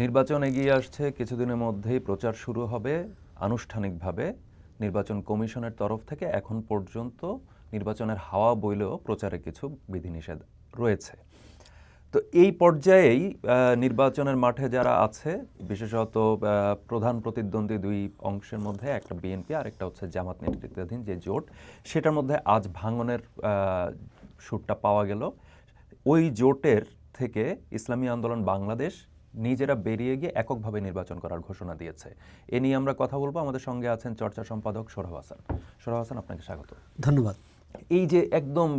নির্বাচন এগিয়ে আসছে, কিছুদিনের মধ্যেই প্রচার শুরু হবে আনুষ্ঠানিকভাবে। নির্বাচন কমিশনের তরফ থেকে এখন পর্যন্ত নির্বাচনের হাওয়া বইলেও প্রচারে কিছু বিধিনিষেধ রয়েছে। তো এই পর্যায়েই নির্বাচনের মাঠে যারা আছে, বিশেষত প্রধান প্রতিদ্বন্দ্বী দুই অংশের মধ্যে, একটা বিএনপি আর একটা হচ্ছে জামাত নেতৃত্বাধীন যে জোট, সেটার মধ্যে আজ ভাঙনের সুরটা পাওয়া গেল। ওই জোটের থেকে ইসলামী আন্দোলন বাংলাদেশ নিজেরা বেরিয়ে গিয়ে এককভাবে নির্বাচন করার ঘোষণা দিয়েছে। এ নিয়ে আমরা কথা বলব। আমাদের সঙ্গে আছেন চর্চা সম্পাদক সোহরাব হাসান। সোহরাব হাসান আপনাকে স্বাগত। ধন্যবাদ। এই যে একদম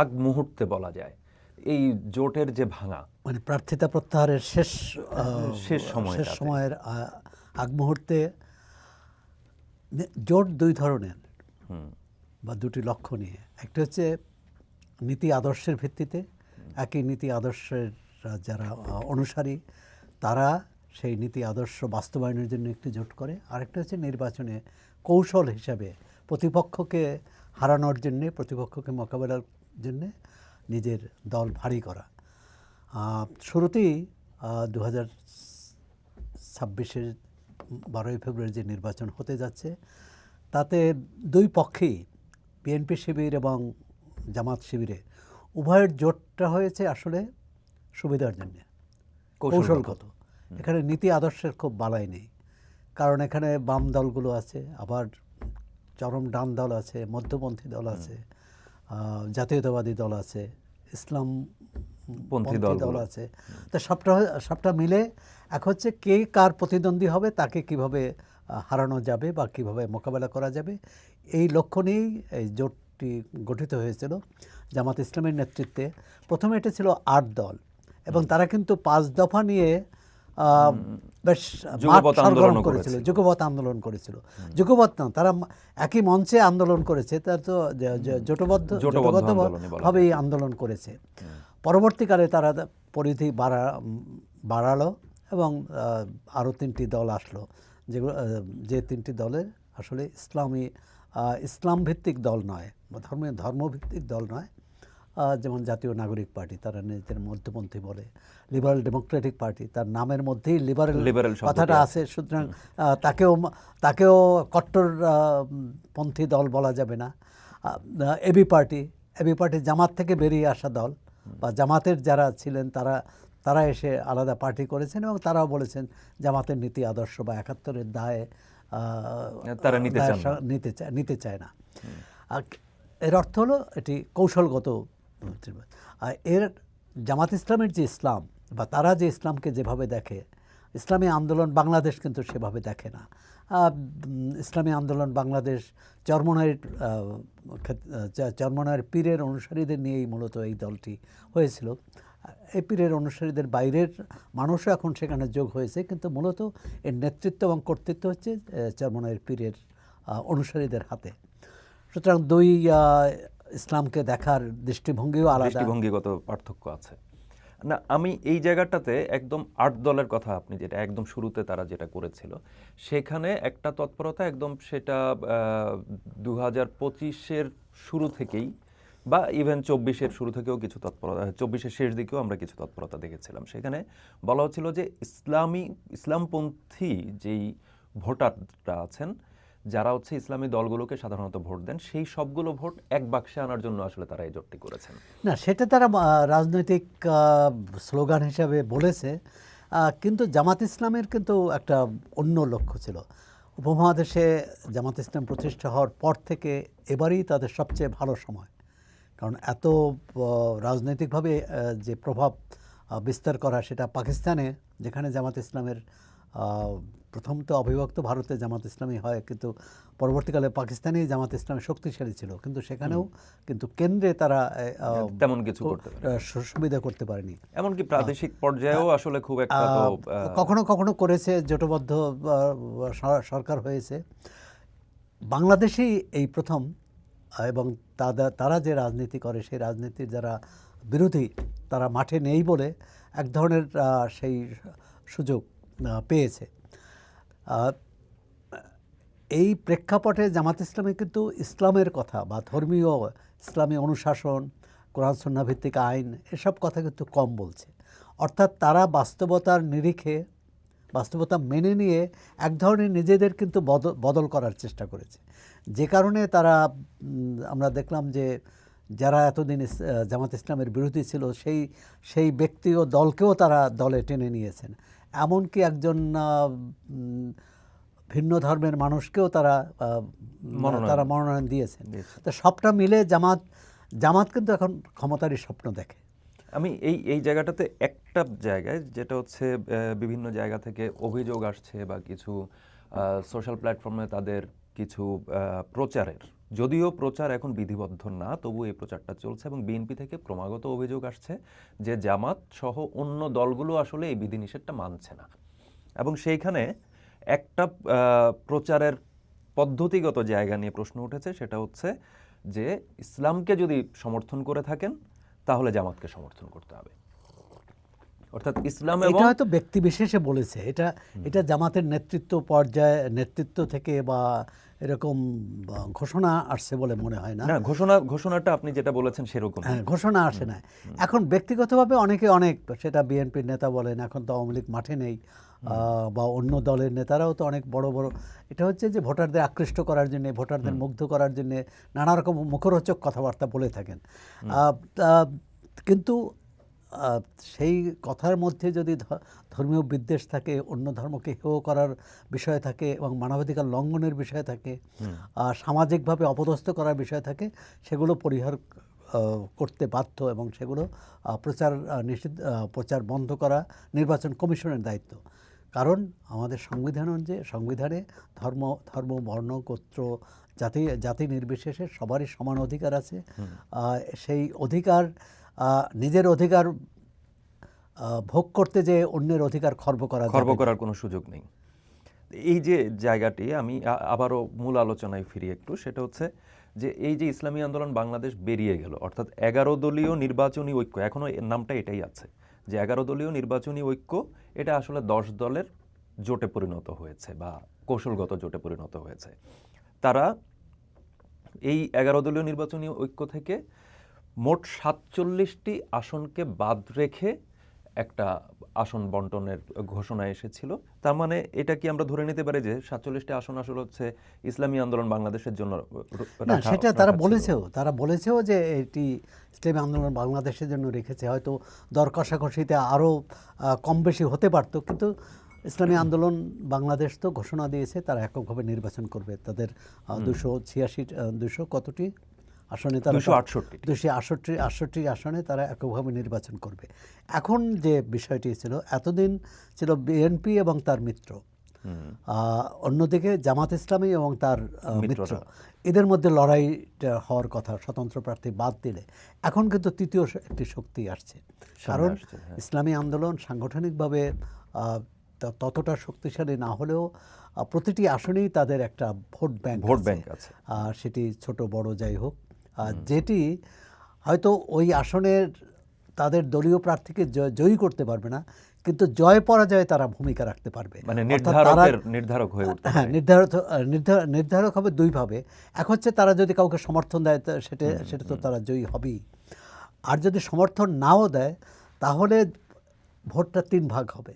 আগ মুহূর্তে বলা যায় এই জোটের যে ভাঙা মানে প্রার্থিতা প্রত্যাহারের শেষ শেষ সময়টাতে। শেষ সময়ের আগ মুহূর্তে জোট দুই ধরনের বা দুটি লক্ষ্য নিয়ে। একটা হচ্ছে নীতি আদর্শের ভিত্তিতে একই নীতি আদর্শের যারা অনুসারী, তারা সেই নীতি আদর্শ বাস্তবায়নের জন্য একটি জোট করে। আরেকটা হচ্ছে নির্বাচনে কৌশল হিসাবে প্রতিপক্ষকে হারানোর জন্যে, প্রতিপক্ষকে মোকাবেলার জন্যে নিজের দল ভারী করা। শুরুতেই দু হাজার ছাব্বিশের বারোই ফেব্রুয়ারি যে নির্বাচন হতে যাচ্ছে, তাতে দুই পক্ষেই বিএনপি শিবির এবং জামাত শিবিরে উভয়ের জোটটা হয়েছে আসলে সুবিধার জন্য কৌশলগত। এখানে নীতি আদর্শের খুব বালাই নেই। কারণ এখানে বাম দলগুলো আছে আবার চরম ডান দল আছে মধ্যপন্থী দল আছে জাতীয়তাবাদী দল আছে ইসলাম পন্থী দল আছে। তা সবটা সবটা মিলে এক হচ্ছে কে কার প্রতিদ্বন্দ্বী হবে তাকে কীভাবে হারানো যাবে বা কীভাবে মোকাবেলা করা যাবে এই লক্ষ্য নিয়েই এই জোটটি গঠিত হয়েছিল জামাত ইসলামের নেতৃত্বে। প্রথমে এটা ছিল আট দল। এবং তারা কিন্তু পাঁচ দফা নিয়ে বেশ সরগরম করেছিল। যুগপৎ আন্দোলন করেছিল। যুগপৎ না তারা একই মঞ্চে আন্দোলন করেছে তার তো জোটবদ্ধ জোটবদ্ধ জোটবদ্ধ আন্দোলনই বলা ভাবেই আন্দোলন করেছে। পরবর্তীকালে তারা পরিধি বাড়া বাড়ালো এবং আরও তিনটি দল আসলো যেগুলো যে তিনটি দলের আসলে ইসলামী ইসলাম ভিত্তিক দল নয় বা ধর্মীয় ধর্মভিত্তিক দল নয় যেমন জাতীয় নাগরিক পার্টি তারা নিজেদের মধ্যপন্থী বলে। লিবারেল ডেমোক্রেটিক পার্টি তার নামের মধ্যেই লিবারেল শব্দটি কথাটা আছে। সুতরাং তাকেও তাকেও কট্টর পন্থী দল বলা যাবে না। AB party AB party Jamaat থেকে বেরিয়ে আসা দল বা জামাতের যারা ছিলেন তারা তারা এসে আলাদা পার্টি করেছেন এবং তারাও বলেছেন জামাতের নীতি আদর্শ বা একাত্তরের দায়ে তারা নিতে চায় নিতে চায় না। এর অর্থ হলো এটি কৌশলগত আর এর জামাত ইসলামের যে ইসলাম বা তারা যে ইসলামকে যেভাবে দেখে ইসলামী আন্দোলন বাংলাদেশ কিন্তু সেভাবে দেখে না। ইসলামী আন্দোলন বাংলাদেশ চরমনায়ের আহ, ক্ষেত- আহ, চ- চরমনায়ের পীরের অনুসারীদের নিয়েই মূলত এই দলটি হয়েছিল। এই পীরের অনুসারীদের বাইরের মানুষও এখন সেখানে যোগ হয়েছে কিন্তু মূলত এর নেতৃত্ব এবং কর্তৃত্ব হচ্ছে আহ, পীরের অনুসারীদের হাতে। সুতরাং দুই ইসলামকে দেখার দৃষ্টিভঙ্গিও আলাদা। দৃষ্টিভঙ্গিগত পার্থক্য আছে। না, আমি এই জায়গাটাতে একদম আট দলের কথা আপনি যেটা একদম শুরুতে তারা যেটা করেছিল, সেখানে একটা তৎপরতা একদম সেটা দু হাজার পঁচিশের শুরু থেকেই বা ইভেন চব্বিশের শুরু থেকেও কিছু তৎপরতা, চব্বিশের শেষ দিকেও আমরা কিছু তৎপরতা দেখেছিলাম। সেখানে বলা হচ্ছিল যে ইসলামী, ইসলামপন্থী যেই ভোটাররা আছেন যারা হচ্ছে ইসলামী দলগুলোকে সাধারণত ভোট দেন, সেই সবগুলো ভোট এক বাক্সে আনার জন্য আসলে তারা এই জোটটি করেছেন। না, সেটা তারা রাজনৈতিক স্লোগান হিসাবে বলেছে কিন্তু জামাত ইসলামের কিন্তু একটা অন্য লক্ষ্য ছিল। উপমহাদেশে জামাত ইসলাম প্রতিষ্ঠা হওয়ার পর থেকে এবারই তাদের সবচেয়ে ভালো সময়। কারণ এত রাজনৈতিকভাবে যে প্রভাব বিস্তার করা সেটা পাকিস্তানে, যেখানে জামাত ইসলামের প্রথম তো অবিভক্ত ভারতে জামাত ইসলামী হয় কিন্তু পরবর্তীকালে পাকিস্তানি জামাত ইসলামী শক্তিশালী ছিল। কিন্তু সেখানেও কিন্তু কেন্দ্রে তারা আহ, তেমন কিছু সুবিধা করতে পারেনি। এমনকি প্রাদেশিক পর্যায়েও আসলে খুব একটা কখনো কখনো করেছে জোটবদ্ধ সরকার হয়েছে। বাংলাদেশেই এই প্রথম এবং তারা যে রাজনীতি করে সেই রাজনীতির যারা বিরোধী তারা মাঠে নেই বলে এক ধরনের সেই সুযোগ পেয়েছে। এই প্রেক্ষাপটে জামাত ইসলামী কিন্তু ইসলামের কথা বা ধর্মীয় ইসলামী অনুশাসন, কোরআন সন্না ভিত্তিক আইন এসব কথা কিন্তু কম বলছে। অর্থাৎ তারা বাস্তবতার নিরিখে, বাস্তবতা মেনে নিয়ে এক ধরনের নিজেদের কিন্তু বদল করার চেষ্টা করেছে। যে কারণে তারা আমরা দেখলাম যে যারা এতদিন জামাত ইসলামের বিরোধী ছিল, সেই সেই ব্যক্তি ও দলকেও তারা দলে টেনে নিয়েছেন। এমনকি একজন ভিন্ন ধর্মের মানুষকেও তারা তারা মনোনয়ন দিয়েছেন। তো সবটা মিলে জামাত জামাত কিন্তু এখন ক্ষমতারই স্বপ্ন দেখে আমি এই এই জায়গাটাতে একটা জায়গায় যেটা হচ্ছে বিভিন্ন জায়গা থেকে অভিযোগ আসছে বা কিছু সোশ্যাল প্ল্যাটফর্মে তাদের কিছু প্রচারের যদিও প্রচার এখন বিধিবদ্ধ না, তবু এই প্রচারটা চলছে এবং বিএনপি থেকে ক্রমাগত অভিযোগ আসছে যে জামাত সহ অন্য দলগুলো আসলে এই বিধিনিষেধটা মানছে না। এবং সেইখানে একটা প্রচারের পদ্ধতিগত জায়গা নিয়ে প্রশ্ন উঠেছে, সেটা হচ্ছে যে ইসলামকে যদি সমর্থন করে থাকেন, তাহলে জামাতকে সমর্থন করতে হবে। অর্থাৎ ইসলাম এটা হয়তো ব্যক্তি বিশেষে বলেছে। এটা এটা জামাতের নেতৃত্ব পর্যায়ে নেতৃত্ব থেকে বা এরকম ঘোষণা আসছে বলে মনে হয় না। ঘোষণা ঘোষণাটা আপনি যেটা বলেছেন সেরকম হ্যাঁ ঘোষণা আসে না এখন ব্যক্তিগতভাবে অনেকে অনেক সেটা বিএনপির নেতা বলেন এখন তো আওয়ামী লীগ মাঠে নেই বা অন্য দলের নেতারাও তো অনেক বড় বড়। এটা হচ্ছে যে ভোটারদের আকৃষ্ট করার জন্য ভোটারদের মুগ্ধ করার জন্য নানা রকম মুখরোচক কথাবার্তা বলে থাকেন। কিন্তু সেই কথার মধ্যে যদি ধর্মীয় বিদ্বেষ থাকে অন্য ধর্মকে হেয় করার বিষয় থাকে এবং মানবাধিকার লঙ্ঘনের বিষয় থাকে সামাজিকভাবে অপদস্থ করার বিষয় থাকে সেগুলো পরিহার করতে বাধ্য এবং সেগুলো প্রচার নিষিদ্ধ প্রচার বন্ধ করা নির্বাচন কমিশনের দায়িত্ব। কারণ আমাদের সংবিধান অনুযায়ী সংবিধানে ধর্ম ধর্ম বর্ণ গোত্র জাতি জাতি নির্বিশেষে সবারই সমান অধিকার আছে। সেই অধিকার নিজের অধিকার ভোগ করতে যে অন্যের অধিকার খর্ব করা খর্ব করার কোনো সুযোগ নেই। এই যে জায়গাটি, আমি আবারও মূল আলোচনায় ফিরি একটু, সেটা হচ্ছে যে এই যে ইসলামী আন্দোলন বাংলাদেশ বেরিয়ে গেল, অর্থাৎ এগারো দলীয় নির্বাচনী ঐক্য এখনও এর নামটা এটাই আছে, যে এগারো দলীয় নির্বাচনী ঐক্য, এটা আসলে দশ দলের জোটে পরিণত হয়েছে বা কৌশলগত জোটে পরিণত হয়েছে। তারা এই এগারো দলীয় নির্বাচনী ঐক্য থেকে মোট সাতচল্লিশটি আসনকে বাদ রেখে একটা আসন বন্টনের ঘোষণা এসেছিল। তার মানে এটা কি আমরা ধরে নিতে পারি যে সাতচল্লিশটি আসন আসলে হচ্ছে ইসলামী আন্দোলন বাংলাদেশের জন্য না সেটা তারা বলেছেও তারা বলেছেও যে এটি ইসলামী আন্দোলন বাংলাদেশের জন্য রেখেছে। হয়তো দর কষাকষিতে আরও কম বেশি হতে পারতো কিন্তু ইসলামী আন্দোলন বাংলাদেশ তো ঘোষণা দিয়েছে তারা এককভাবে নির্বাচন করবে। তাদের দুশো ছিয়াশি দুশো কতটি? আসনে তারা 268 টি। দুশো আটষট্টি আটষট্টি আসনে তারা এককভাবে নির্বাচন করবে। এখন যে বিষয়টি ছিল এতদিন ছিল বিএনপি এবং তার মিত্র। অন্যদিকে জামাত ইসলামী এবং তার মিত্র। এদের মধ্যে লড়াইটা হওয়ার কথা স্বতন্ত্র প্রার্থী বাদ দিলে। এখন কিন্তু তৃতীয় একটি শক্তি আসছে। কারণ হ্যাঁ। ইসলামী আন্দোলন সাংগঠনিকভাবে ততটা শক্তিশালী না হলেও প্রতিটি আসনেই তাদের একটা ভোট ব্যাংক ভোট ব্যাংক আছে। সেটি ছোট বড় যাই হোক যেটি হয়তো ওই আসনের তাদের দলীয় প্রার্থীকে জয়ী করতে পারবে না কিন্তু জয় পরাজয়ে তারা ভূমিকা রাখতে পারবে। মানে নির্ধারক হয়ে হ্যাঁ নির্ধারক নির্ধার- নির্ধারক হবে দুইভাবে এক হচ্ছে তারা যদি কাউকে সমর্থন দেয় সেটা সেটা তো তারা জয়ী হবেই। আর যদি সমর্থন নাও দেয় তাহলে ভোটটা তিন ভাগ হবে।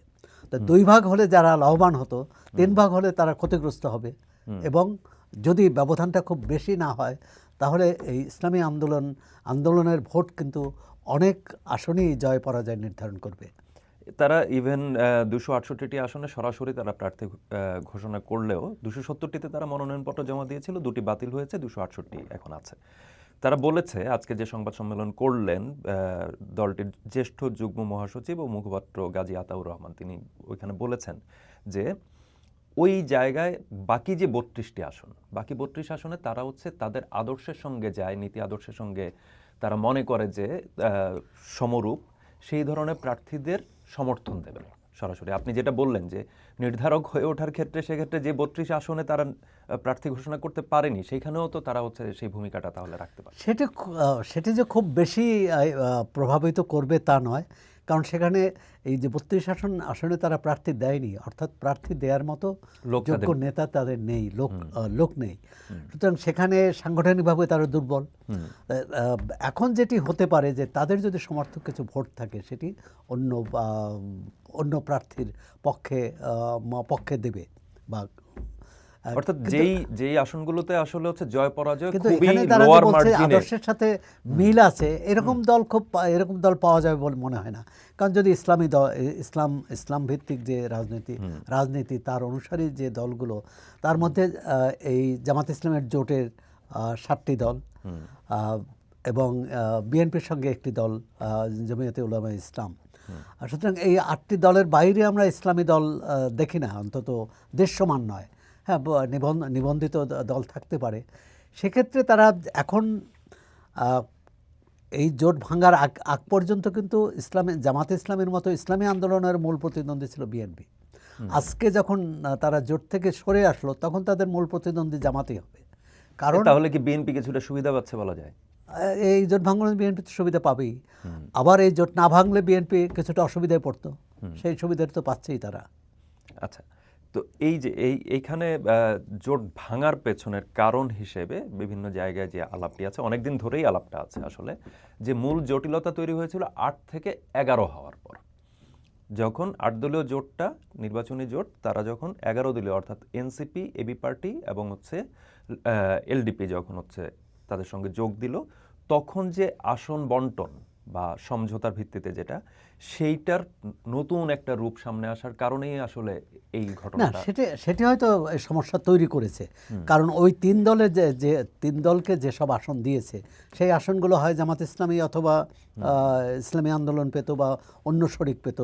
তো দুই ভাগ হলে যারা লাভবান হতো তিন ভাগ হলে তারা ক্ষতিগ্রস্ত হবে এবং যদি ব্যবধানটা খুব বেশি না হয় তাহলে এই ইসলামী আন্দোলন, আন্দোলনের ভোট কিন্তু অনেক আসনেই জয় পরাজয় নির্ধারণ করবে। তারা ইভেন দুশো আটষট্টিটি আসনে সরাসরি তারা প্রার্থী ঘোষণা করলেও দুশো সত্তরটিতে তারা মনোনয়নপত্র জমা দিয়েছিল, দুটি বাতিল হয়েছে, দুশো আটষট্টি এখন আছে। তারা বলেছে, আজকে যে সংবাদ সম্মেলন করলেন দলটির জ্যেষ্ঠ যুগ্ম মহাসচিব ও মুখপাত্র গাজী আতাউর রহমান, তিনি ওইখানে বলেছেন যে ওই জায়গায় বাকি যে বত্রিশটি আসন, বাকি বত্রিশ আসনে তারা হচ্ছে তাদের আদর্শের সঙ্গে যায়, নীতি আদর্শের সঙ্গে তারা মনে করে যে সমরূপ, সেই ধরনের প্রার্থীদের সমর্থন দেবেন সরাসরি। আপনি যেটা বললেন যে, নির্ধারক হয়ে ওঠার ক্ষেত্রে সেক্ষেত্রে যে বত্রিশ আসনে তারা প্রার্থী ঘোষণা করতে পারেনি সেইখানেও তো তারা হচ্ছে সেই ভূমিকাটা তাহলে রাখতে পারে। সেটা সেটি যে খুব বেশি প্রভাবিত করবে তা নয়। কারণ সেখানে এই যে বত্রিশ আসন আসনে তারা প্রার্থী দেয়নি অর্থাৎ প্রার্থী দেওয়ার মতো যোগ্য নেতা তাদের নেই লোক লোক নেই। সুতরাং সেখানে সাংগঠনিকভাবে তারা দুর্বল। এখন যেটি হতে পারে যে তাদের যদি সমর্থক কিছু ভোট থাকে সেটি অন্য অন্য প্রার্থীর পক্ষে পক্ষে দেবে বা অর্থাৎ যেই যেই আসনগুলোতে আসলে হচ্ছে জয় পরাজয় কিন্তু এখানে তারা বলছে আদর্শের সাথে মিল আছে এরকম দল খুব এরকম দল পাওয়া যাবে বলে মনে হয় না। কারণ যদি ইসলামী দল ইসলাম ইসলাম ভিত্তিক যে রাজনীতি রাজনীতি তার অনুসারী যে দলগুলো তার মধ্যে এই জামাত ইসলামের জোটের সাতটি দল এবং বিএনপির সঙ্গে একটি দল জমিয়তে উলামা ইসলাম। সুতরাং এই আটটি দলের বাইরে আমরা ইসলামী দল দেখি না অন্তত দেশসমান নয়। হ্যাঁ নিবন্ধিত দল থাকতে পারে। সেক্ষেত্রে তারা এখন এই জোট ভাঙার আগ আগ পর্যন্ত কিন্তু ইসলামী জামাতে ইসলামের মতো ইসলামী আন্দোলনের মূল প্রতিদ্বন্দ্বী ছিল বিএনপি। আজকে যখন তারা জোট থেকে সরে আসলো তখন তাদের মূল প্রতিদ্বন্দ্বী জামাতেই হবে। কারণ তাহলে কি বিএনপি কিছুটা সুবিধা পাচ্ছে বলা যায়? এই জোট ভাঙলে বিএনপি তো সুবিধা পাবেই। আবার এই জোট না ভাঙলে বিএনপি কিছুটা অসুবিধায় পড়তো। সেই সুবিধাটা তো পাচ্ছেই তারা। আচ্ছা। তো এই যে, এই, এইখানে জোট ভাঙার পেছনের কারণ হিসেবে বিভিন্ন জায়গায় যে আলাপটি আছে, অনেকদিন ধরেই আলাপটা আছে আসলে, যে মূল জটিলতা তৈরি হয়েছিল আট থেকে এগারো হওয়ার পর। যখন আট দলীয় জোটটা, নির্বাচনী জোট, তারা যখন এগারো দলীয়, অর্থাৎ এনসিপি এবি পার্টি এবং হচ্ছে এলডিপি যখন হচ্ছে তাদের সঙ্গে যোগ দিল, তখন যে আসন বন্টন বা সমঝোতার ভিত্তিতে যেটা সেইটার নতুন একটা রূপ সামনে আসার কারণেই আসলে এই ঘটনা সেটি সেটি হয়তো সমস্যা তৈরি করেছে। কারণ ওই তিন দলে যে যে তিন দলকে যেসব আসন দিয়েছে সেই আসনগুলো হয় জামাত ইসলামী অথবা ইসলামী আন্দোলন পেত বা অন্য শরিক পেত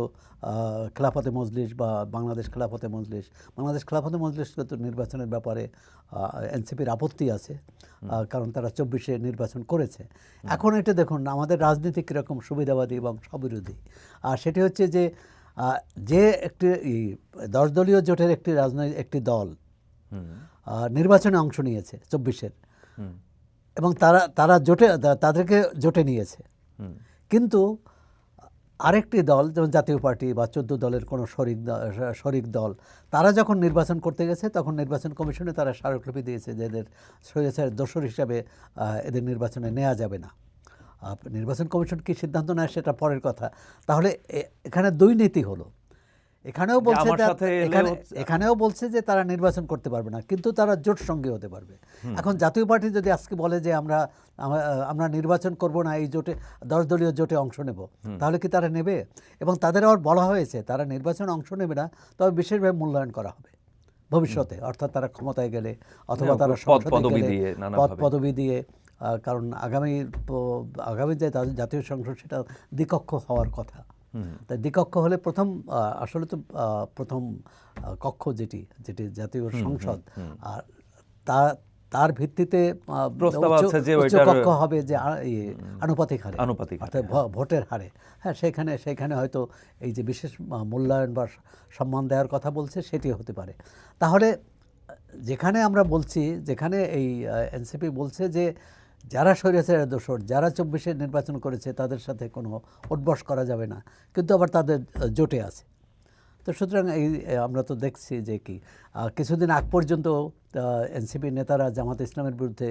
খেলাফতে মজলিস বা বাংলাদেশ খেলাফতে মজলিস। বাংলাদেশ খেলাফতে মজলিস তো নির্বাচনের ব্যাপারে এনসিপির আপত্তি আছে কারণ তারা চব্বিশে নির্বাচন করেছে। এখন এটা দেখুন আমাদের রাজনীতি কীরকম সুবিধাবাদী এবং স্ববিরোধী। আর সেটি হচ্ছে যে যে একটি দশ দলীয় জোটের একটি রাজনৈতিক একটি দল নির্বাচনে অংশ নিয়েছে চব্বিশের। এবং তারা তারা জোটে তাদেরকে জোটে নিয়েছে। কিন্তু আরেকটি দল যেমন জাতীয় পার্টি বা চোদ্দ দলের কোনো শরিক শরিক দল তারা যখন নির্বাচন করতে গেছে তখন নির্বাচন কমিশনে তারা স্মারকলিপি দিয়েছে যে এদের স্বৈরাচার দোসর হিসাবে এদের নির্বাচনে নেওয়া যাবে না। নির্বাচন কমিশন কি সিদ্ধান্ত নেয় সেটা পরের কথা। তাহলে এখানে দুই নীতি হলো। এখানেও বলছে এখানেও বলছে যে তারা নির্বাচন করতে পারবে না কিন্তু তারা জোট সঙ্গে হতে পারবে। এখন জাতীয় পার্টি যদি আজকে বলে যে আমরা আমরা- নির্বাচন করব না এই জোটে দশ দলীয় জোটে অংশ নেব তাহলে কি তারা নেবে? এবং তাদের আবার বলা হয়েছে তারা নির্বাচনে অংশ নেবে না তবে বিশেষভাবে মূল্যায়ন করা হবে। ভবিষ্যতে অর্থাৎ তারা ক্ষমতায় গেলে অথবা হ্যাঁ, তারা পদ পদবি দিয়ে কারণ আগামী আগামী যে জাতীয় সংসদ সেটা দ্বিকক্ষ হওয়ার কথা। তাই দ্বিকক্ষ হলে প্রথম আসলে তো প্রথম কক্ষ যেটি যেটি জাতীয় সংসদ আর তা তার ভিত্তিতে প্রস্তাব আছে যে উচ্চ কক্ষ হবে যে ইয়ে, আনুপাতিক হারে। আনুপাতিক অর্থাৎ ভ- ভোটের হারে। হ্যাঁ সেখানে সেখানে হয়তো এই যে বিশেষ মূল্যায়ন বা সম্মান দেওয়ার কথা বলছে সেটি হতে পারে। তাহলে যেখানে আমরা বলছি যেখানে এই এনসিপি বলছে যে যারা স্বৈরাচারের দোষর যারা চব্বিশে নির্বাচন করেছে তাদের সাথে কোনো উঠবস করা যাবে না। কিন্তু আবার তাদের জোটে আছে। তো সুতরাং এই আমরা তো দেখছি যে কি কিছুদিন আগ পর্যন্ত এনসিপি নেতারা জামাত ইসলামের বিরুদ্ধে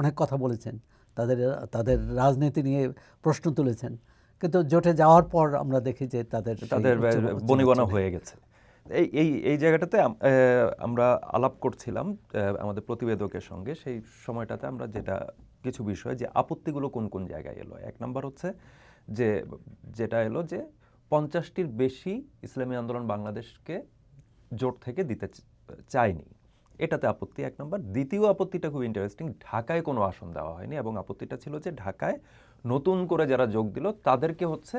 অনেক কথা বলেছেন। তাদের তাদের রাজনীতি নিয়ে প্রশ্ন তুলেছেন। কিন্তু জোটে যাওয়ার পর আমরা দেখি যে তাদের তাদের বনিবনা হয়ে গেছে। এই এই এই জায়গাটাতে আমরা আলাপ করছিলাম আমাদের প্রতিবেদকের সঙ্গে। সেই সময়টাতে আমরা যেটা কিছু বিষয় যে আপত্তিগুলো কোন কোন জায়গায় এলো। এক নাম্বার হচ্ছে যে যেটা এলো যে পঞ্চাশটির বেশি ইসলামী আন্দোলন বাংলাদেশকে জোট থেকে দিতে চায়নি। এটাতে আপত্তি এক নম্বর। দ্বিতীয় আপত্তিটা খুব ইন্টারেস্টিং ঢাকায় কোনো আসন দেওয়া হয়নি এবং আপত্তিটা ছিল যে ঢাকায় নতুন করে যারা যোগ দিল তাদেরকে হচ্ছে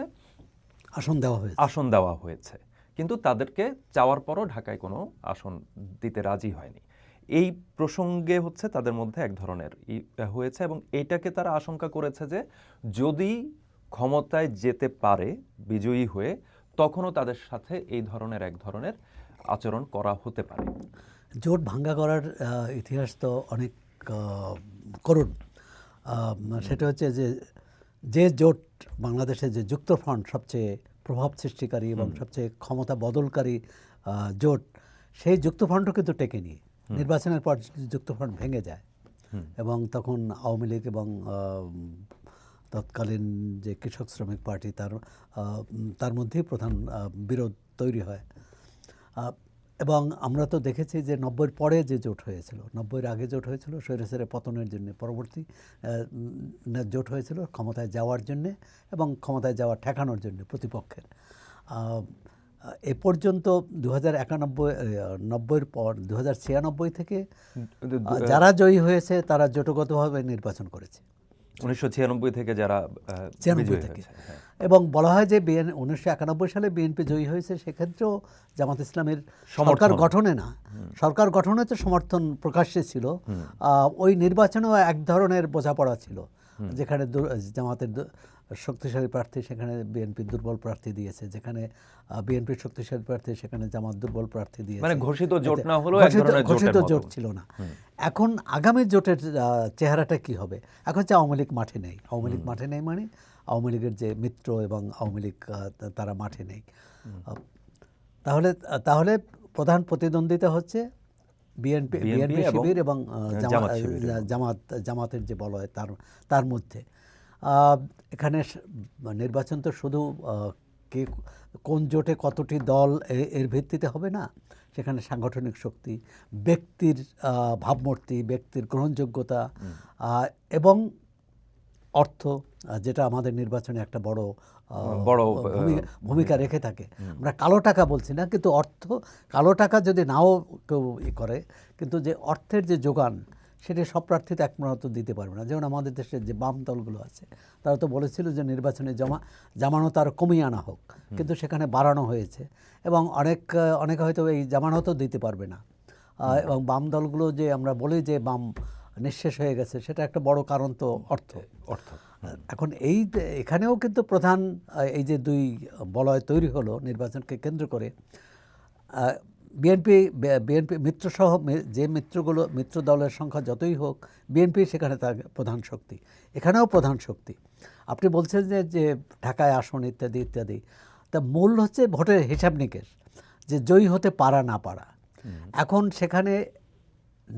আসন দেওয়া হয়েছে। আসন দেওয়া হয়েছে। কিন্তু তাদেরকে চাওয়ার পরও ঢাকায় কোনো আসন দিতে রাজি হয়নি। এই প্রসঙ্গে হচ্ছে তাদের মধ্যে এক ধরনের হয়েছে এবং এটাকে তারা আশঙ্কা করেছে যে যদি ক্ষমতায় যেতে পারে, বিজয়ী হয়ে, তখনও তাদের সাথে এই ধরনের এক ধরনের আচরণ করা হতে পারে। জোট ভাঙ্গা করার ইতিহাস তো অনেক করুণ। সেটা হচ্ছে যে যে জোট বাংলাদেশে যে যুক্তফ্রন্ট সবচেয়ে প্রভাব সৃষ্টিকারী এবং সবচেয়ে ক্ষমতা বদলকারী জোট সেই যুক্তফ্রন্টও কিন্তু টেকে নিয়ে নির্বাচনের পর যুক্তফ্রন্ট ভেঙে যায়। এবং তখন আওয়ামী লীগ এবং তৎকালীন যে কৃষক শ্রমিক পার্টি তার তার মধ্যেই প্রধান বিরোধ তৈরি হয়। এবং আমরা তো দেখেছি যে নব্বইয়ের পরে যে জোট হয়েছিল নব্বইয়ের আগে জোট হয়েছিল স্বৈরাচারের পতনের জন্য পরবর্তী জোট হয়েছিল ক্ষমতায় যাওয়ার জন্যে এবং ক্ষমতায় যাওয়া ঠেকানোর জন্য প্রতিপক্ষের। এ পর্যন্ত দু হাজার একানব্বই নব্বইয়ের পর দু হাজার ছিয়ানব্বই থেকে যারা জয়ী হয়েছে তারা জোটগতভাবে নির্বাচন করেছে। উনিশশো ছিয়ানব্বই থেকে যারা ছিয়ানব্বই থেকে। হ্যাঁ। এবং বলা হয় যে বিএন উনিশশো একানব্বই সালে বিএনপি জয়ী হয়েছে সেক্ষেত্রেও জামাত ইসলামের সরকার গঠনে না। সরকার গঠনে তো সমর্থন প্রকাশ্যে ছিল। ওই নির্বাচনেও এক ধরনের বোঝাপড়া ছিল। যেখানে জামাতের শক্তিশালী প্রার্থী সেখানে বিএনপি দুর্বল প্রার্থী দিয়েছে। যেখানে বিএনপির শক্তিশালী প্রার্থী সেখানে জামাত দুর্বল প্রার্থী দিয়েছে। মানে ঘোষিত জোট না এক ঘোষিত-। জোট ছিল না। এখন আগামী জোটের চেহারাটা কি হবে? এখন হচ্ছে আওয়ামী লীগ মাঠে নেই। আওয়ামী লীগ মাঠে নেই মানে আওয়ামী লীগের যে মিত্র এবং আওয়ামী লীগ তারা মাঠে নেই। তাহলে তাহলে প্রধান প্রতিদ্বন্দ্বিতা হচ্ছে বিএনপি বিএনপি শিবির এবং জামাত জামাতের যে বলয় তার তার মধ্যে। এখানে নির্বাচন তো শুধু কে কোন জোটে কতটি দল এর ভিত্তিতে হবে না। সেখানে সাংগঠনিক শক্তি ব্যক্তির ভাবমূর্তি ব্যক্তির গ্রহণযোগ্যতা এবং অর্থ। যেটা আমাদের নির্বাচনে একটা বড় বড়, ভূমি- ভূমিকা রেখে থাকে। আমরা কালো টাকা বলছি না কিন্তু অর্থ কালো টাকা যদি নাও কেউ ই করে কিন্তু যে অর্থের যে যোগান সেটা সব প্রার্থী তো একমাত্র দিতে পারবে না। যেমন আমাদের দেশের যে বাম দলগুলো আছে তারা তো বলেছিল যে নির্বাচনে জমা জামানত আর কমিয়ে আনা হোক কিন্তু সেখানে বাড়ানো হয়েছে। এবং অনেক অনেকে হয়তো এই জামানতও দিতে পারবে না। এবং বাম দলগুলো যে আমরা বলি যে বাম নিঃশেষ হয়ে গেছে। সেটা একটা বড় কারণ তো অর্থ। অর্থ। এখন এই এখানেও কিন্তু প্রধান এই যে দুই বলয় তৈরি হলো নির্বাচনকে কেন্দ্র করে বিএনপি বিএনপি মিত্রসহ যে মিত্রগুলো মিত্র দলের সংখ্যা যতই হোক বিএনপি সেখানে তার প্রধান শক্তি। এখানেও প্রধান শক্তি। আপনি বলছেন যে যে ঢাকায় আসন ইত্যাদি ইত্যাদি। তা মূল হচ্ছে ভোটের হিসাব নিকেশ যে জয়ী হতে পারা না পারা। এখন সেখানে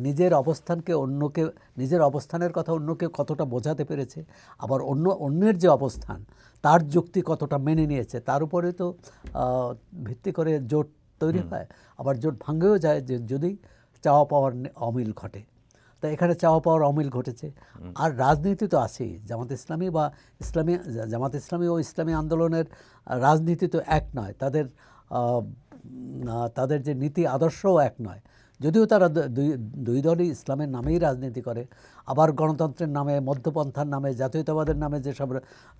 নিজের অবস্থানকে অন্যকে নিজের অবস্থানের কথা অন্যকে কতটা বোঝাতে পেরেছে আবার অন্য অন্যের যে অবস্থান তার যুক্তি কতটা মেনে নিয়েছে তার উপরে তো ভিত্তি করে জোট তৈরি হয় আবার জোট ভাঙ্গেও যায় যে যদি চাওয়া পাওয়ার অমিল ঘটে। তা এখানে চাওয়া পাওয়ার অমিল ঘটেছে। আর রাজনীতি তো আছেই জামাত ইসলামী বা ইসলামী জামাত ইসলামী ও ইসলামী আন্দোলনের রাজনীতি তো এক নয় তাদের তাদের যে নীতি আদর্শও এক নয়। যদিও তারা দুই দুই দলই ইসলামের নামেই রাজনীতি করে আবার গণতন্ত্রের নামে মধ্যপন্থার নামে জাতীয়তাবাদের নামে যেসব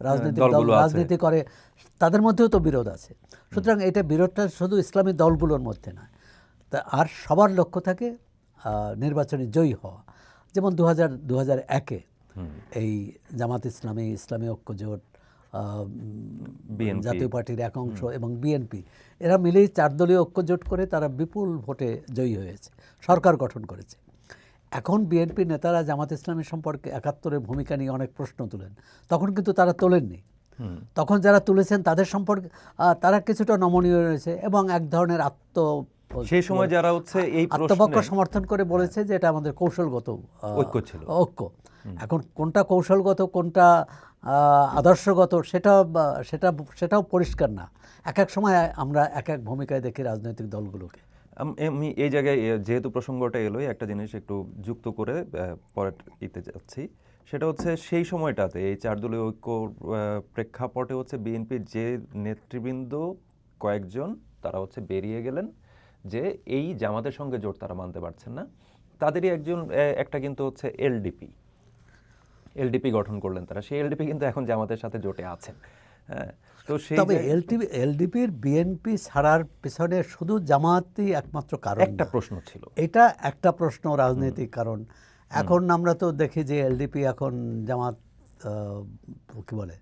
রাজনৈতিক দল রাজনীতি করে তাদের মধ্যেও তো বিরোধ আছে। সুতরাং এটা বিরোধটা শুধু ইসলামী দলগুলোর মধ্যে নয়। তা আর সবার লক্ষ্য থাকে নির্বাচনে জয়ী হওয়া। যেমন দু হাজার দু হাজার একে এই জামাত ইসলামী ইসলামী ঐক্য জোট জাতীয় পার্টির এক অংশ এবং বিএনপি এরা মিলেই চার দলীয় ঐক্য জোট করে তারা বিপুল ভোটে জয়ী হয়েছে সরকার গঠন করেছে। এখন বিএনপি নেতারা জামাত ইসলামী সম্পর্কে একাত্তরের ভূমিকা নিয়ে অনেক প্রশ্ন তুলেন তখন কিন্তু তারা তোলেননি। তখন যারা তুলেছেন তাদের সম্পর্কে তারা কিছুটা নমনীয় রয়েছে এবং এক ধরনের আত্ম সেই সময় যারা হচ্ছে এই আত্মপক্ষ সমর্থন করে বলেছে যে এটা আমাদের কৌশলগত ঐক্য ছিল। ঐক্য। এখন কোনটা কৌশলগত কোনটা আদর্শগত সেটা সেটা সেটাও পরিষ্কার না। এক এক সময় আমরা এক এক ভূমিকায় দেখি রাজনৈতিক দলগুলোকে। আমি এই জায়গায় যেহেতু প্রসঙ্গটা এলোই একটা জিনিস একটু যুক্ত করে পরে ইতে যাচ্ছি। সেটা হচ্ছে সেই সময়টাতে এই চার দলীয় ঐক্য প্রেক্ষাপটে হচ্ছে বিএনপির যে নেতৃবৃন্দ কয়েকজন তারা হচ্ছে বেরিয়ে গেলেন যে এই জামাতের সঙ্গে জোট তারা মানতে পারছেন না। তাদেরই একজন একটা কিন্তু হচ্ছে এলডিপি। এলডিপি গঠন করলেন তারা। সেই এলডিপি কিন্তু এখন জামাতের সাথে জোটে আছেন। হ্যাঁ তো সেই তবে এলডিপি এলডিপির বিএনপি ছাড়ার পিছনে শুধু জামাতই একমাত্র কারণ একটা প্রশ্ন ছিল। এটা একটা প্রশ্ন রাজনৈতিক কারণ। এখন আমরা তো দেখি যে এলডিপি এখন জামাত কি বলে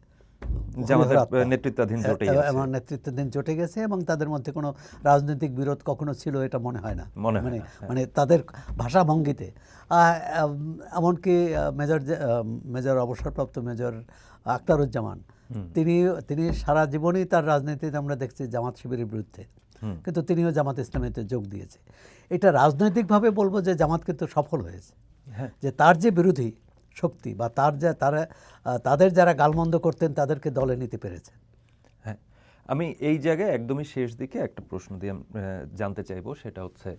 জামাতের নেতৃত্বাধীন এ- নেতৃত্বাধীন জোটে গেছে এবং তাদের মধ্যে কোনো রাজনৈতিক বিরোধ কখনো ছিল এটা মনে হয় না। মনে মানে হ্যাঁ। মানে তাদের ভাষা ভঙ্গিতে এমনকি মেজর মেজর অবসরপ্রাপ্ত মেজর আখতারুজ্জামান তিনি তিনি সারা জীবনই তার রাজনীতিতে আমরা দেখছি জামাত শিবিরের বিরুদ্ধে। কিন্তু তিনিও জামাত ইসলামীতে যোগ দিয়েছে। এটা রাজনৈতিকভাবে বলব যে জামাত কিন্তু সফল হয়েছে। হ্যাঁ। যে তার যে বিরোধী শক্তি বা তার যা, তারা তাদের যারা গালমন্দ করতেন, তাদেরকে দলে নিতে পেরেছে হ্যাঁ আমি এই জায়গায় একদমই শেষ দিকে একটা প্রশ্ন দিয়ে জানতে চাইব, সেটা হচ্ছে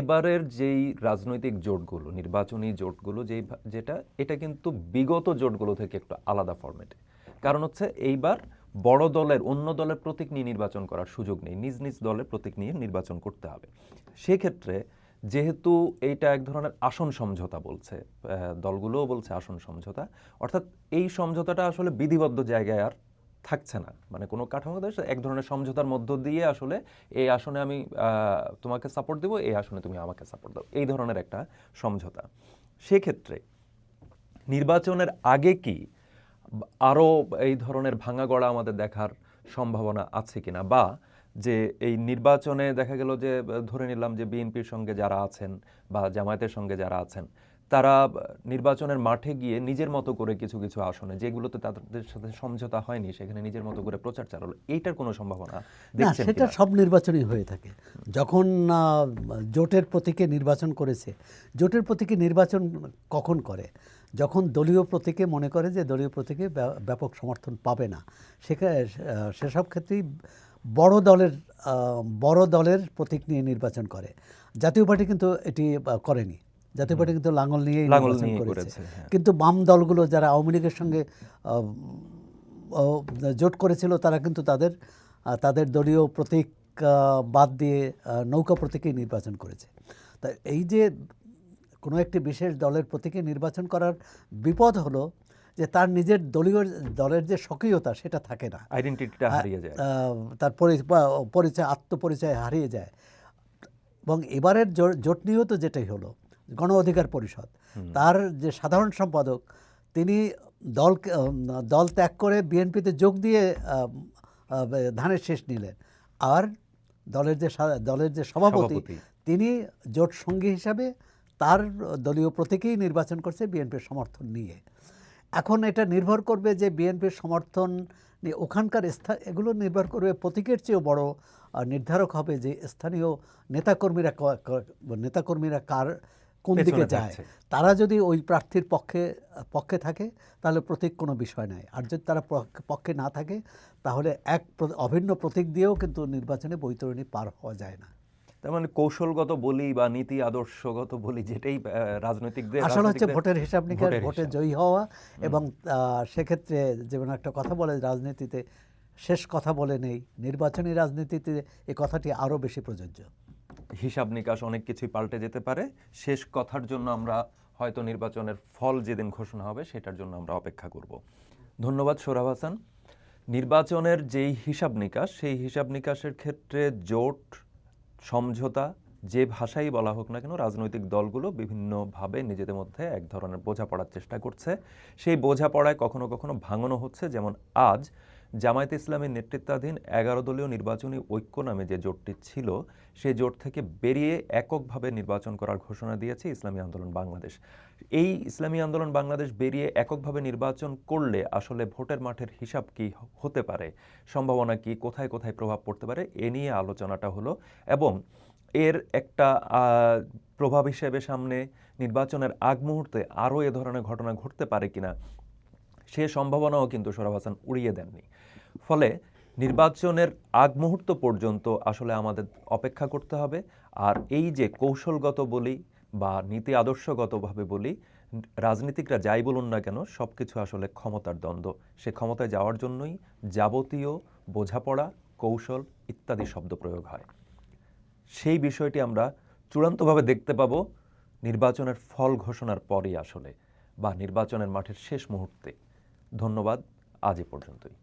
এবারের যেই রাজনৈতিক জোটগুলো, নির্বাচনী জোটগুলো যেই যেটা, এটা কিন্তু বিগত জোটগুলো থেকে একটু আলাদা ফরম্যাটে কারণ হচ্ছে এইবার বড় দলের, অন্য দলের প্রতীক নিয়ে নির্বাচন করার সুযোগ নেই, নিজ নিজ দলের প্রতীক নিয়ে নির্বাচন করতে হবে। সেক্ষেত্রে যেহেতু এইটা এক ধরনের আসন সমঝোতা বলছে দলগুলোও বলছে আসন সমঝোতা। অর্থাৎ এই সমঝোতাটা আসলে বিধিবদ্ধ জায়গায় আর থাকছে না। মানে কোনো কাঠামো দেশ এক ধরনের সমঝোতার মধ্য দিয়ে আসলে এই আসনে আমি তোমাকে সাপোর্ট দেবো, এই আসনে তুমি আমাকে সাপোর্ট দাও। এই ধরনের একটা সমঝোতা। সেক্ষেত্রে নির্বাচনের আগে কি আরও এই ধরনের ভাঙা গড়া আমাদের দেখার সম্ভাবনা আছে কিনা? বা যে এই নির্বাচনে দেখা গেল যে ধরে নিলাম যে বিএনপির সঙ্গে যারা আছেন বা জামায়াতের সঙ্গে যারা আছেন তারা নির্বাচনের মাঠে গিয়ে নিজের মতো করে কিছু কিছু আসনে যেগুলোতে তাদের সাথে সমঝোতা হয়নি সেখানে নিজের মতো করে প্রচার চালালো এইটার কোনো সম্ভাবনা না সেটা সব নির্বাচনই হয়ে থাকে। যখন জোটের প্রতীকে নির্বাচন করেছে জোটের প্রতীকে নির্বাচন কখন করে? যখন দলীয় প্রতীকে মনে করে যে দলীয় প্রতীকে ব্যাপক সমর্থন পাবে না সেখানে সেসব ক্ষেত্রেই বড় দলের বড় দলের প্রতীক নিয়ে নির্বাচন করে। জাতীয় পার্টি কিন্তু এটি করেনি। জাতীয় পার্টি কিন্তু লাঙ্গল নিয়েই লাঙ্গল নির্বাচন করেছে। করেছে, হ্যাঁ। কিন্তু বাম দলগুলো যারা আওয়ামী লীগের সঙ্গে জোট করেছিল তারা কিন্তু তাদের তাদের দলীয় প্রতীক বাদ দিয়ে নৌকা প্রতীকেই নির্বাচন করেছে। তা এই যে কোনো একটি বিশেষ দলের প্রতীকে নির্বাচন করার বিপদ হলো যে তার নিজের দলীয় দলের যে সক্রিয়তা সেটা থাকে না। আইডেন্টিটিটা হারিয়ে যায়। তার পরি- পরিচয় আত্মপরিচয় হারিয়ে যায়। এবং এবারের জোট নিহত যেটাই হলো গণ অধিকার পরিষদ তার যে সাধারণ সম্পাদক তিনি দল দল ত্যাগ করে বিএনপিতে যোগ দিয়ে ধানের শেষ নিলেন। আর দলের যে দলের যে সভাপতি সভাপতি। তিনি জোট সঙ্গী হিসাবে তার দলীয় প্রতীকেই নির্বাচন করছে বিএনপির সমর্থন নিয়ে। এখন এটা নির্ভর করবে যে বিএনপির সমর্থন ওখানকার স্থান এগুলো নির্ভর করবে প্রতীকের চেয়েও বড় নির্ধারক হবে যে স্থানীয় নেতাকর্মীরা নেতাকর্মীরা কার কোন দিকে যায়। তারা যদি ওই প্রার্থীর পক্ষে পক্ষে থাকে তাহলে প্রতীক কোনো বিষয় নাই। আর যদি তারা পক্ষে- পক্ষে না থাকে তাহলে এক অভিন্ন প্রতীক দিয়েও কিন্তু নির্বাচনে বৈতরণী পার হওয়া যায় না। তার মানে কৌশলগত বলি বা নীতি আদর্শগত বলি যেটাই রাজনৈতিকদের আসলে হচ্ছে ভোটের হিসাব নিকাশ ভোটে। জয়ী হওয়া এবং সেক্ষেত্রে যেমন একটা কথা বলে রাজনীতিতে শেষ কথা বলে নেই। নির্বাচনী রাজনীতিতে এই কথাটি আরও বেশি প্রযোজ্য। হিসাব নিকাশ অনেক কিছুই পাল্টে যেতে পারে। শেষ কথার জন্য আমরা হয়তো নির্বাচনের ফল যেদিন ঘোষণা হবে সেটার জন্য আমরা অপেক্ষা করব। ধন্যবাদ সোরাব হাসান। নির্বাচনের যেই হিসাব নিকাশ সেই হিসাব নিকাশের ক্ষেত্রে জোট সমঝোতা, যে ভাষাই বলা হোক না কেন, রাজনৈতিক দলগুলো বিভিন্নভাবে নিজেদের মধ্যে এক ধরনের বোঝাপড়ার চেষ্টা করছে। সেই বোঝাপড়ায় কখনো কখনো ভাঙনও হচ্ছে, যেমন আজ জামায়াতে ইসলামের নেতৃত্বাধীন এগারো দলীয় নির্বাচনী ঐক্য নামে যে জোটটি ছিল সেই জোট থেকে বেরিয়ে এককভাবে নির্বাচন করার ঘোষণা দিয়েছে ইসলামী আন্দোলন বাংলাদেশ। এই ইসলামী আন্দোলন বাংলাদেশ বেরিয়ে এককভাবে নির্বাচন করলে আসলে ভোটের মাঠের হিসাব কি হতে পারে? সম্ভাবনা কি? কোথায় কোথায় প্রভাব পড়তে পারে? এ নিয়ে আলোচনাটা হলো এবং এর একটা প্রভাব হিসেবে সামনে নির্বাচনের আগ মুহূর্তে আরও এ ধরনের ঘটনা ঘটতে পারে কিনা সে সম্ভাবনাও কিন্তু সোরাব হাসান উড়িয়ে দেননি। ফলে নির্বাচনের আগ মুহূর্ত পর্যন্ত আসলে আমাদের অপেক্ষা করতে হবে। আর এই যে কৌশলগত বলি বা নীতি আদর্শগতভাবে বলি, রাজনীতিকরা যাই বলুন না কেন সব কিছু আসলে ক্ষমতার দ্বন্দ্ব। সে ক্ষমতায় যাওয়ার জন্যই যাবতীয় বোঝাপড়া, কৌশল ইত্যাদি শব্দ প্রয়োগ হয়। সেই বিষয়টি আমরা চূড়ান্তভাবে দেখতে পাব নির্বাচনের ফল ঘোষণার পরই আসলে বা নির্বাচনের মাঠের শেষ মুহূর্তে। ধন্যবাদ আজ এ পর্যন্তই।